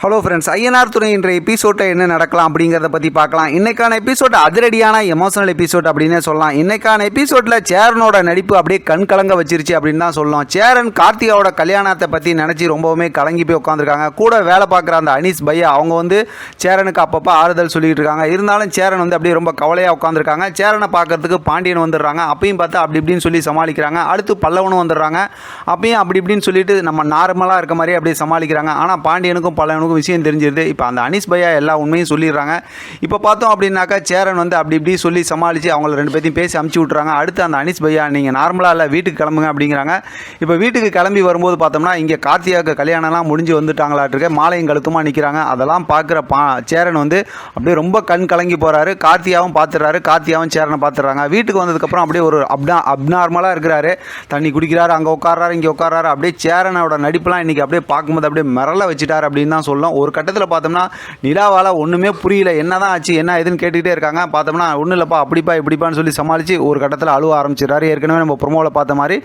Hello friends INR துணை இன்றைய எபிசோட்டை என்ன நடக்கலாம் அப்படிங்கிறத பற்றி பார்க்கலாம். இன்றைக்கான எபிசோட் அதிரடியான எமோஷனல் எபிசோட் அப்படின்னே சொல்லலாம். இன்றைக்கான எபிசோட்டில் சேரனோட நடிப்பு அப்படியே கண் கலங்க வச்சிருச்சு அப்படின்னு தான் சொல்லலாம் சேரன் கார்த்திகாவோட கல்யாணத்தை பற்றி நினச்சி ரொம்பவுமே கலங்கி போய் உட்காந்துருக்காங்க கூட வேலை பார்க்குற அந்த அனீஸ் பையா அவங்க வந்து சேரனுக்கு அப்பப்போ ஆறுதல் சொல்லிட்டு இருக்காங்க. இருந்தாலும் சேரன் வந்து அப்படியே ரொம்ப கவலையாக உட்காந்துருக்காங்க சேரனை பார்க்கறதுக்கு பாண்டியன் வந்துடுறாங்க. அப்பயும் பார்த்தா அப்படி இப்படின்னு சொல்லி சமாளிக்கிறாங்க. அடுத்து பல்லவனும் வந்துடுறாங்க. அப்பயும் அப்படி இப்படின்னு சொல்லிட்டு நம்ம நார்மலாக இருக்க மாதிரி அப்படியே சமாளிக்கிறாங்க. ஆனால் பாண்டியனுக்கும் பல்லவனுக்கும் விஷயம் தெரிஞ்சிருது. இப்போ அந்த அனீஸ் பையா எல்லா உண்மையும் சொல்லிடுறாங்க. இப்போ பார்த்தோம் அப்படின்னாக்கா சேரன் வந்து அப்படி இப்படி சொல்லி சமாளித்து அவங்கள ரெண்டு பேர்த்தையும் பேசி அமுச்சு விட்றாங்க அடுத்து அந்த அனீஸ் பையா நீங்கள் நார்மலாக இல்லை வீட்டுக்கு கிளம்புங்க அப்படிங்கிறாங்க. இப்போ வீட்டுக்கு கிளம்பி வரும்போது பார்த்தோம்னா இங்கே கார்த்தியாவுக்கு கல்யாணம்லாம் முடிஞ்சு வந்துட்டாங்களாட்டிருக்க மாலையும் கழுத்துமா நிற்கிறாங்க அதெல்லாம் பார்க்குற பா சேரன் வந்து அப்படியே ரொம்ப கண் கலங்கி போகிறாரு கார்த்தியாவும் பார்த்துறாரு கார்த்தியாவும் சேரனை பார்த்துறாங்க வீட்டுக்கு வந்ததுக்கப்புறம் அப்படியே ஒரு அப்னா அப்நார்மலாக இருக்கிறாரு. தண்ணி குடிக்கிறாரு அங்கே உட்கார்றாரு இங்கே உட்கார்றாரு. அப்படியே சேரனோட நடிப்புலாம் இன்றைக்கி அப்படியே பார்க்கும்போது அப்படியே மிரள வச்சுட்டார் அப்படின்னு தான் சொல்லலாம். ஒரு கட்டத்தில் பார்த்தோம்னா நிலாவால் ஒன்றுமே புரியல. என்ன தான் ஆச்சு என்ன ஏதுன்னு கேட்டுக்கிட்டே இருக்காங்க. பார்த்தோம்னா ஒன்றும் இல்லைப்பா அப்படிப்பா இப்படிப்பான்னு சொல்லி சமாளித்து ஒரு கட்டத்தில் அழுவ ஆரம்பிச்சிடறாரு. ஏற்கனவே நம்ம ப்ரொமோவில் பார்த்த மாதிரி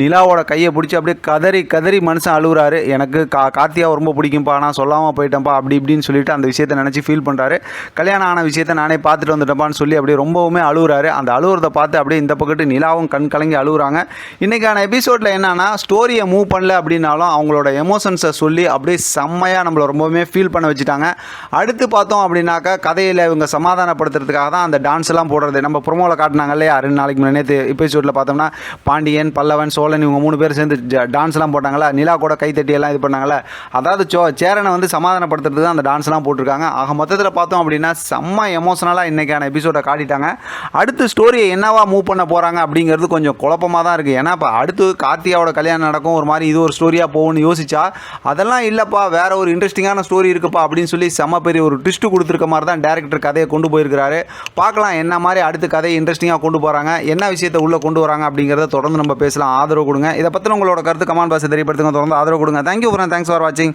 நிலாவோட கையை பிடிச்சி அப்படியே கதறி கதறி மனுஷன் அழுகுறாரு எனக்கு கா கார்த்தியாவை ரொம்ப பிடிக்கும்ப்பா நான் சொல்லாமல் போயிட்டேன்ப்பா அப்படி இப்படின்னு சொல்லிட்டு அந்த விஷயத்தை நினச்சி ஃபீல் பண்ணுறாரு கல்யாணம் ஆன விஷயத்தை நானே பார்த்துட்டு வந்துட்டேன்ப்பான்னு சொல்லி அப்படியே ரொம்பவுமே அழுகுறாரு அந்த அழுகுறத பார்த்து அப்படியே இந்த பக்கத்து நிலாவும் கண் கலங்கி அழுகுறாங்க இன்றைக்கான எபிசோடில் என்னன்னா ஸ்டோரியை மூவ் பண்ணல அப்படின்னாலும் அவங்களோட எமோஷன்ஸை சொல்லி அப்படியே செம்மையாக நம்மளை ரொம்பவுமே ஃபீல் பண்ண வச்சுட்டாங்க. அடுத்து பார்த்தோம் அப்படின்னாக்கா கதையில் இவங்க சமாதானப்படுத்துறதுக்காக தான் அந்த டான்ஸ் எல்லாம் போடுறது. நம்ம ப்ரொமோவில் காட்டினாங்க இல்லையா? ரெண்டு நாளைக்கு முன்னாடி நேற்று எபிசோடில் பார்த்தோம்னா பாண்டியன் பல்லவன் சோழன் இவங்க மூணு பேர் சேர்ந்து டான்ஸ் எல்லாம் போட்டாங்களா நிலா கூட கைத்தட்டி எல்லாம் இது பண்ணாங்களா அதாவது சோ சேரனை வந்து சமாதானப்படுத்துறது தான் அந்த டான்ஸ் எல்லாம் போட்டிருக்காங்க. ஆக மொத்தத்தில் பார்த்தோம் அப்படின்னா செம்ம எமோஷனலாக இன்றைக்கான எபிசோடை காட்டிட்டாங்க. அடுத்து ஸ்டோரியை என்னவா மூவ் பண்ண போகிறாங்க அப்படிங்கிறது கொஞ்சம் குழப்பமாக தான் இருக்குது ஏன்னா இப்போ அடுத்து கார்த்தியாவோட கல்யாணம் நடக்கும். ஒரு மாதிரி இது ஒரு ஸ்டோரியாக போகும்னு யோசிச்சா அதெல்லாம் இல்லைப்பா. வேற ஒரு இன்ட்ரெஸ்டிங்கான ஸ்டோரி இருக்குப்பா அப்படின்னு சொல்லி செம்ம பெரிய ஒரு ட்விஸ்ட் கொடுத்துருக்க மாதிரி தான் டேரக்டர் கதையை கொண்டு போயிருக்கிறாரு. பார்க்கலாம் என்ன மாதிரி அடுத்த கதையை இன்ட்ரெஸ்டிங்காக கொண்டு போகிறாங்க என்ன விஷயத்தை உள்ளே கொண்டு வராங்க அப்படிங்கிறத தொடர்ந்து நம்ம பேசலாம். ஆதரவு கொடுங்க. இதை பற்றின உங்களோட கருத்து கமெண்ட் பாக்ஸ் தெரியப்படுத்துங்க. தொடர்ந்து ஆதரவு கொடுங்க. தேங்க்யூ ஃபார் தேங்க்ஸ் ஃபார் வாட்சிங்